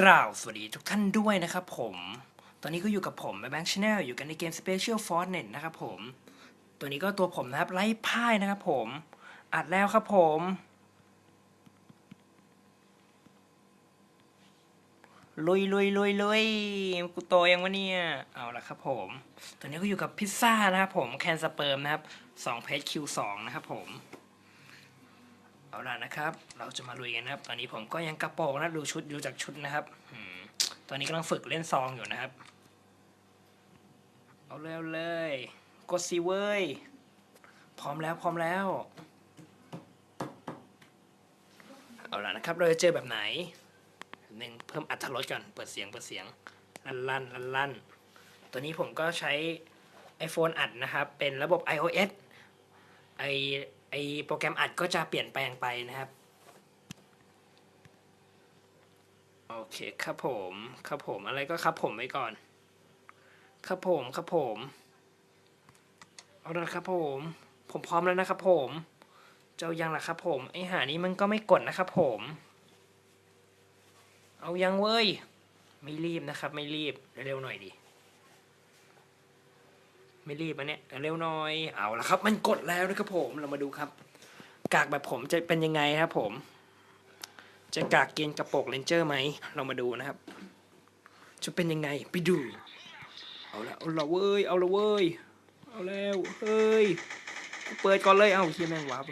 กล่าวสวัสดีทุกท่านด้วยนะครับผม ตอนนี้ก็อยู่กับผมแบงค์ชาแนลอยู่กันในเกม Special Fortnite นะครับผม ตัวนี้ก็ตัวผมนะครับไล่พ่ายนะครับผม อัดแล้วครับผม ลุยลุยลุยลุยกูโตยังวะเนี่ย เอาละครับผม ตอนนี้ก็อยู่กับพิซซ่านะครับผมแคนสเปิร์มนะครับ2เพจคิวสองนะครับผม เอาล่ะนะครับ เราจะมาลุยกันนะครับ ตอนนี้ผมก็ยังกระโปรงนะดูชุดดูจากชุดนะครับตอนนี้กำลังฝึกเล่นซองอยู่นะครับ เอาเร็วเลย กดสิเว้ย พร้อมแล้วพร้อมแล้ว เอาล่ะนะครับ เราจะเจอแบบไหนหนึ่งเพิ่มอัตรถก่อน เปิดเสียงเปิดเสียงลั่นลั่นลั่นลั่นตัวนี้ผมก็ใช้ iPhone อัดนะครับ เป็นระบบ iOS ไอ ไอโปรแกรมอัดก็จะเปลี่ยนแปลงไปนะครับ โอเคครับผมครับผมอะไรก็ครับผมไว้ก่อน ครับผมครับผมเอาละครับผม ผมพร้อมแล้วนะครับผม เจ้ายังล่ะครับผม ไอหานี้มันก็ไม่กดนะครับผม เอายังเว้ย ไม่รีบนะครับ ไม่รีบ เร็วๆหน่อยดิ ไม่รีบอันเนี้ยเร็วหน่อยเอาละครับ มันกดแล้วนะครับผมเรามาดูครับ กากแบบผมจะเป็นยังไงครับผม จะกากเกณฑ์กระโปรงเลนเจอร์ไหมเรามาดูนะครับ จะเป็นยังไงไปดู เอาละเอาละเว้ยเอาละเว้ยเอาแล้วเฮ้ยเปิดก่อนเลยเอาเฮียแม่งวับ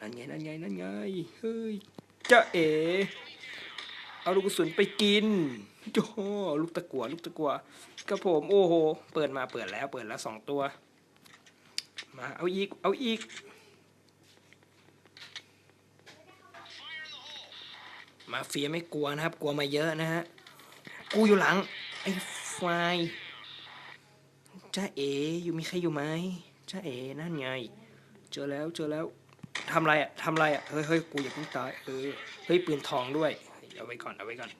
นั่นไงนั่นไงนั่นไงเฮ้ยจะเอ๋ เอาลูกกระสุนไปกินโอ้ลูกตะกัวลูกตะกัวครับผมโอ้โห เปิดมาเปิดแล้วเปิดแล้วสองตัว มาเอาอีก เอาอีก มาเฟียไม่กลัวนะครับ กลัวมาเยอะนะฮะ กูอยู่หลัง ไอ้ไฟจ้าเออยู่มีใครอยู่ไหมจ้าเอนั่นไง เจอแล้วเจอแล้วทำไรอะทำไรอะเฮ้ยเฮ้ยกูอย่าเพิ่งตายเออเฮ้ยปืนทองด้วย เอาไว้ก่อนเอาไว้ก่อน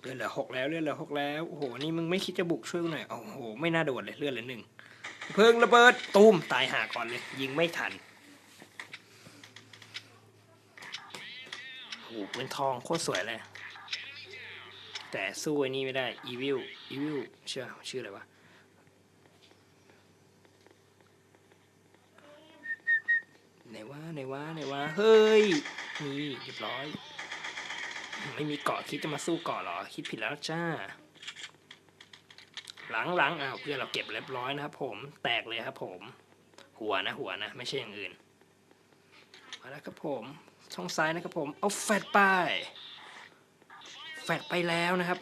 เลือดเหลือหกแล้วเลือดเหลือหกแล้วโอ้โหนี่มึงไม่คิดจะบุกช่วยกูหน่อยโอ้โหไม่น่าโดดเลยเลือดเหลือหนึ่งเพิ่งระเบิดตูมตายหาก่อนเลย ยิงไม่ทันโอ้โหปืนทองโคตรสวยเลยแต่สู้ไอ้นี่ไม่ได้อีวิลอีวิลเชื่อชื่ออะไรวะไหนวะไหนวะไหนวะเฮ้ย นี่เรียบร้อย ไม่มีเกาะคิดจะมาสู้เกาะหรอ คิดผิดแล้วจ้า หลังหลังอ้าวเพื่อนเราเก็บเรียบร้อยนะครับผม แตกเลยครับผม หัวนะหัวนะ ไม่ใช่อย่างอื่น มาแล้วครับผม ช่องซ้ายนะครับผม เอาแฟดไป แฟดไปแล้วนะครับ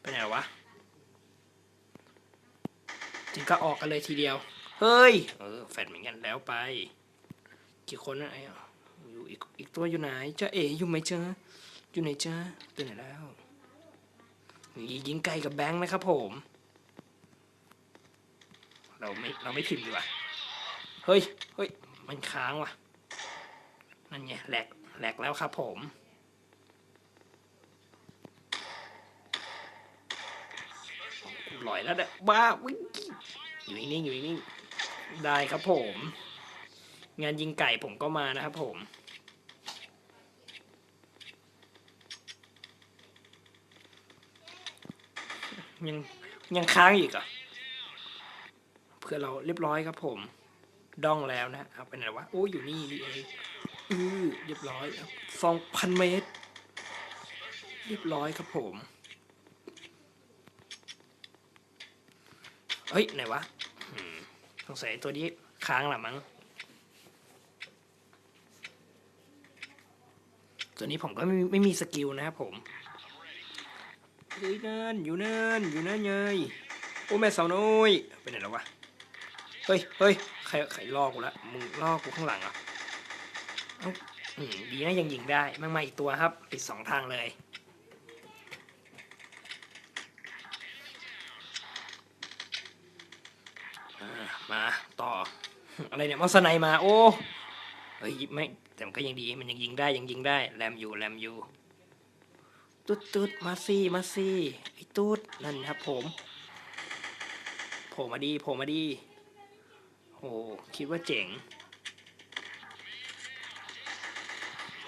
ไปไหนวะจึงก็ออกกันเลยทีเดียว เฮ้ย เออ แฟดเหมือนกันแล้วไป กี่คนนะไอ้อยู่อีกอีกตัวอยู่ไหนจ้าเอ๋อยู่ไหมจ้าอยู่ไหนจ้าไปไหนแล้วยิงไกลกับแบงค์นะครับผม เราไม่เราไม่พิมพ์ดีกว่าเฮ้ยเฮ้ยมันค้างว่ะนั่นไงแหลกแหลกแล้วครับผมลอยแล้วเนี่ยบ้าวิ่งอยู่นิ่งอยู่นิ่งได้ครับผม งานยิงไก่ผมก็มานะครับผม ยังยังค้างอีกอะเพื่อเราเรียบร้อยครับผมดองแล้วนะเอาไปไหนวะโอ้ยอยู่นี่เองอือเรียบร้อยสองพันเมตร เรียบร้อยครับผมเฮ้ยไหนวะสงสัยตัวนี้ค้างหละมั้ง ตัวนี้ผมก็ไม่ไม่มีสกิลนะครับผมเฮ้ยนั่นอยู่นั่นอยู่นั่นไงโอ้แม่สาวน้อยไปไหนแล้ววะเฮ้ยเฮ้ยใครใครลอกกูละมึงลอกกูข้างหลังอะอืมดีนะยังยิงได้ม่งมาอีกตัวครับปิดสองทางเลยมาต่ออะไรเนี่ยมอสไนมาโอ้เฮ้ยไม่ แต่มันก็ยังดี มันยังยิงได้ยังยิงได้ แรมอยู่แรมอยู่ตุ๊ดตุ๊ดมาซี่มาซี่ไอ้ตุ๊ดนั่นครับ ผมโผล่มาดีโผล่มาดีโอ้คิดว่าเจ๋ง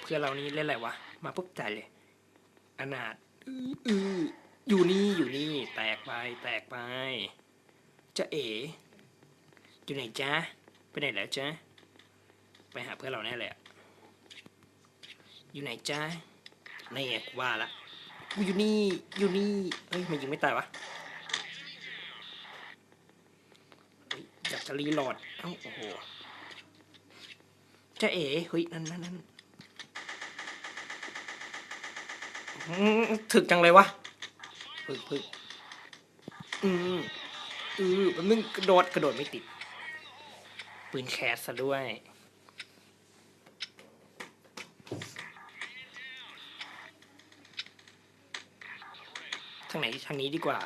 เพื่อเรานี่เล่นอะไรวะ มาปุ๊บจ่ายเลย อนาถอืออยู่นี่อยู่นี่ แตกไปแตกไป จะเอ๋อยู่ไหนจ๊ะไปไหนแล้วจ๊ะไปหาเพื่อนเราแน่เลยอะ อยู่ไหนจ๊ะนี่ไงกูว่าละกูอยู่นี่ อยู่นี่เฮ้ยมันยิงไม่ตายวะเฮ้ยอยากจะรีโหลดเอ้าโอ้โหจะเอ๋เฮ้ยนั่นนั่นนั่นอืมถึกจังเลยวะพึกพึกอืมอือแป๊บนึงกระโดดกระโดดไม่ติด ปืนแคสซะด้วย ทางไหนทางนี้ดีกว่า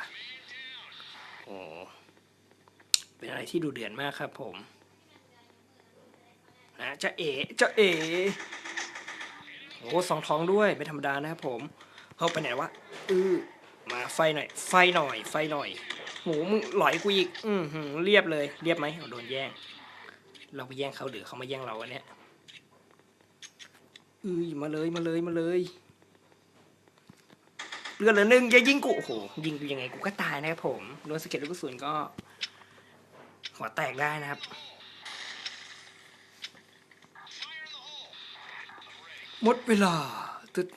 โอ้เป็นอะไรที่ดูเดือดมากครับผม นะจะเอ๋จะเอ๋โอ้สองท้องด้วยไม่ธรรมดานะครับผมเข้าไปไหนวะอือมาไฟหน่อย ไฟหน่อย ไฟหน่อยหมูมึงหลอยกูอีก อือหือเรียบเลย เรียบไหมโดนแย่ง เราไปแย่งเขาหรือเขามาแย่งเราอันเนี้ยอือมาเลยมาเลยมาเลย เลือดเหลือหนึ่งอย่ายิงกูโอ้โหยิงกูยังไงกูก็ตายนะครับผมโดนสะเก็ดลูกกระสุนก็หัวแตกได้นะครับ หมดเวลาตึด